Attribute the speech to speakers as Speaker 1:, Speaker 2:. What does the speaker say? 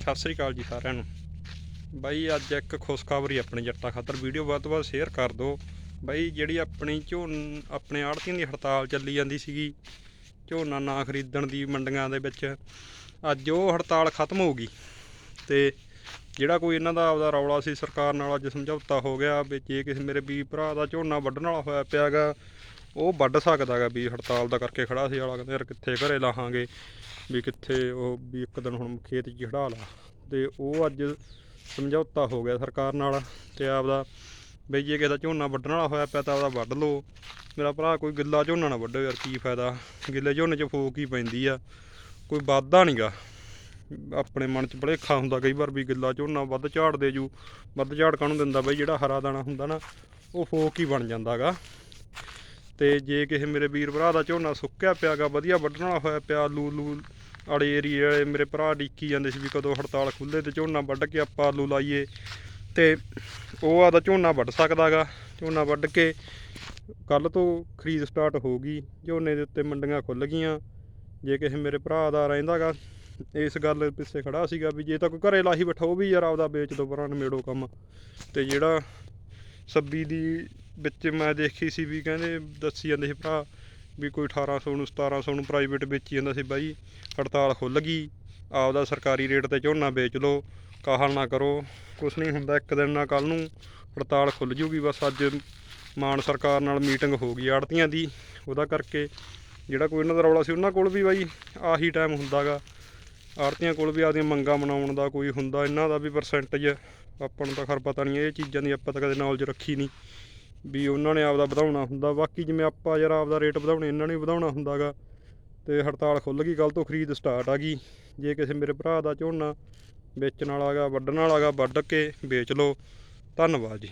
Speaker 1: ਸਤਿ ਸ੍ਰੀ ਅਕਾਲ ਜੀ ਸਾਰਿਆਂ ਨੂੰ। ਬਾਈ, ਅੱਜ ਇੱਕ ਖੁਸ਼ਖਬਰੀ ਆਪਣੇ ਜੱਟਾਂ ਖਾਤਰ। ਵੀਡੀਓ ਵੱਧ ਤੋਂ ਵੱਧ ਸ਼ੇਅਰ ਕਰ ਦਿਓ। ਬਾਈ, ਜਿਹੜੀ ਆਪਣੀ ਝੋਨ, ਆਪਣੇ ਆੜਤੀਆਂ ਦੀ ਹੜਤਾਲ ਚੱਲੀ ਜਾਂਦੀ ਸੀਗੀ, ਝੋਨਾ ਨਾ ਖਰੀਦਣ ਦੀ ਮੰਡੀਆਂ ਦੇ ਵਿੱਚ, ਅੱਜ ਉਹ ਹੜਤਾਲ ਖਤਮ ਹੋ ਗਈ ਤੇ ਜਿਹੜਾ ਕੋਈ ਇਹਨਾਂ ਦਾ ਆਪਦਾ ਰੌਲਾ ਸੀ, ਸਰਕਾਰ ਨਾਲ ਅੱਜ ਸਮਝੌਤਾ ਹੋ ਗਿਆ ਵੀ ਜੇ ਕਿਸੇ ਮੇਰੇ ਵੀ ਭਰਾ ਦਾ ਝੋਨਾ ਵੱਢਣ ਵਾਲਾ ਹੋਇਆ ਪਿਆਗਾ ਉਹ ਵੱਢ ਸਕਦਾਗਾ ਵੀ ਹੜਤਾਲ ਦਾ ਕਰਕੇ ਖੜਾ ਸੀ ਵਾਲਾ, ਕਹਿੰਦੇ ਯਾਰ ਕਿੱਥੇ ਘਰੇ ਲਾਹਾਂਗੇ? ਵੀ ਕਿੱਥੇ ਉਹ ਵੀ ਇੱਕ ਦਿਨ ਹੁਣ ਖੇਤ 'ਚ ਹੀ ਖੜਾ ਲਾ। ਤੇ ਉਹ ਅੱਜ ਸਮਝੌਤਾ ਹੋ ਗਿਆ ਸਰਕਾਰ ਨਾਲ ਤੇ ਆਪਦਾ ਬਈ ਜੇ ਕਿਸੇ ਦਾ ਝੋਨਾ ਵੱਢਣ ਵਾਲਾ ਹੋਇਆ ਪਿਆ ਤਾਂ ਆਪਦਾ ਵੱਢ ਲਓ। ਮੇਰਾ ਭਰਾ ਕੋਈ ਗਿੱਲਾ ਝੋਨਾ ਨਾ ਵੱਢੋ ਯਾਰ, ਕੀ ਫਾਇਦਾ? ਗਿੱਲੇ ਝੋਨੇ 'ਚ ਫੋਕ ਹੀ ਪੈਂਦੀ ਆ। ਕੋਈ ਵਾਧਾ ਨਹੀਂਗਾ ਆਪਣੇ ਮਨ 'ਚ ਭਲੇਖਾ ਹੁੰਦਾ ਕਈ ਵਾਰ ਵੀ ਗਿੱਲਾ ਝੋਨਾ ਵੱਧ ਝਾੜ ਦੇ ਜੂ। ਵੱਧ ਝਾੜ ਕਾਹਨੂੰ ਦਿੰਦਾ ਬਈ ਜਿਹੜਾ ਹਰਾ ਦਾਣਾ ਹੁੰਦਾ ਨਾ, ਉਹ ਫੋਕ ਹੀ ਬਣ ਜਾਂਦਾਗਾ ਤੇ ਜੇ ਕਿਸੇ ਮੇਰੇ ਵੀਰ ਭਰਾ ਦਾ ਝੋਨਾ ਸੁੱਕਿਆ ਪਿਆਗਾ, ਵਧੀਆ ਵੱਢਣ ਵਾਲਾ ਹੋਇਆ ਪਿਆ ਆਲੂ ਲੂ ਆੜੇ ਏਰੀਏ ਵਾਲੇ ਮੇਰੇ ਭਰਾ ਡੀਕੀ ਜਾਂਦੇ ਸੀ ਵੀ ਕਦੋਂ ਹੜਤਾਲ ਖੁੱਲੇ ਤੇ ਝੋਨਾ ਵੱਢ ਕੇ ਆਪਾਂ ਆਲੂ ਲਾਈਏ। ਤੇ ਉਹ ਆਦਾ ਝੋਨਾ ਵੱਢ ਸਕਦਾਗਾ। ਝੋਨਾ ਵੱਢ ਕੇ ਕੱਲ ਤੋਂ ਖਰੀਦ ਸਟਾਰਟ ਹੋ ਗਈ, ਝੋਨੇ ਦੇ ਉੱਤੇ ਮੰਡੀਆਂ ਖੁੱਲ ਗਈਆਂ। ਜੇ ਕਿਸੇ ਮੇਰੇ ਭਰਾ ਦਾ ਰਹਿੰਦਾਗਾ, ਇਸ ਗੱਲ ਪਿੱਛੇ ਖੜਾ ਸੀਗਾ ਵੀ ਜੇ ਤਾਂ ਕੋਈ ਘਰੇ ਲਾਹੀ ਬੈਠਾ ਉਹ ਵੀ ਯਾਰ ਆਪਦਾ ਵੇਚ ਦੋ ਪਰਾਂ ਨਿਮੇੜੋ ਕੰਮ। ਤੇ ਜਿਹੜਾ ਸੱਬੀ ਦੀ ਵਿੱਚ ਮੈਂ ਦੇਖੀ ਸੀ ਵੀ ਕਹਿੰਦੇ ਦੱਸੀ ਜਾਂਦੇ ਸੀ ਭਰਾ ਵੀ ਕੋਈ 1800 ਨੂੰ 1700 ਨੂੰ ਪ੍ਰਾਈਵੇਟ ਵੇਚੀ ਜਾਂਦਾ ਸੀ ਬਾਈ, ਹੜਤਾਲ ਖੁੱਲ ਗਈ, ਆਪਦਾ ਸਰਕਾਰੀ ਰੇਟ ਤੇ ਝੋਨਾ ਵੇਚ ਲਓ, ਕਾਹਲ ਨਾ ਕਰੋ, ਕੁਛ ਨਹੀਂ ਹੁੰਦਾ, ਇੱਕ ਦਿਨ ਨਾ ਕੱਲ ਨੂੰ ਹੜਤਾਲ ਖੁੱਲ ਜੂਗੀ, ਬਸ ਅੱਜ ਮਾਨ ਸਰਕਾਰ ਨਾਲ ਮੀਟਿੰਗ ਹੋ ਗਈ ਆੜਤੀਆਂ ਦੀ, ਉਹਦਾ ਕਰਕੇ ਜਿਹੜਾ ਕੋਈ ਇਹਨਾਂ ਦਾ ਰੌਲਾ ਸੀ ਉਹਨਾਂ ਕੋਲ ਵੀ ਬਾਈ, ਆਹੀ ਟਾਈਮ ਹੁੰਦਾਗਾ। ਆੜਤੀਆਂ ਕੋਲ ਵੀ ਆਪਦੀਆਂ ਮੰਗਾਂ ਮਨਾਉਣ ਦਾ ਕੋਈ ਹੁੰਦਾ, ਇਹਨਾਂ ਦਾ ਵੀ ਪਰਸੈਂਟੇਜ ਆਪਾਂ ਨੂੰ ਤਾਂ ਖਰ ਪਤਾ ਨਹੀਂ, ਇਹ ਚੀਜ਼ਾਂ ਦੀ ਆਪਾਂ ਤਾਂ ਕਦੇ ਨੌਲੇਜ ਰੱਖੀ ਨਹੀਂ ਵੀ ਉਹਨਾਂ ਨੇ ਆਪਦਾ ਵਧਾਉਣਾ ਹੁੰਦਾ। ਬਾਕੀ ਜਿਵੇਂ ਆਪਾਂ ਯਾਰ ਆਪਦਾ ਰੇਟ ਵਧਾਉਣੇ, ਇਹਨਾਂ ਨੇ ਵੀ ਵਧਾਉਣਾ ਹੁੰਦਾਗਾ। ਤੇ ਹੜਤਾਲ ਖੁੱਲ ਗਈ ਕੱਲ ਤੋਂ ਖਰੀਦ ਸਟਾਰਟ ਆ ਗਈ। ਜੇ ਕਿਸੇ ਮੇਰੇ ਭਰਾ ਦਾ ਝੋਨਾ ਵੇਚਣ ਵਾਲਾਗਾ ਵੱਢਣ ਵਾਲਾਗਾ ਵੱਢ ਕੇ ਵੇਚ ਲਓ। ਧੰਨਵਾਦ ਜੀ।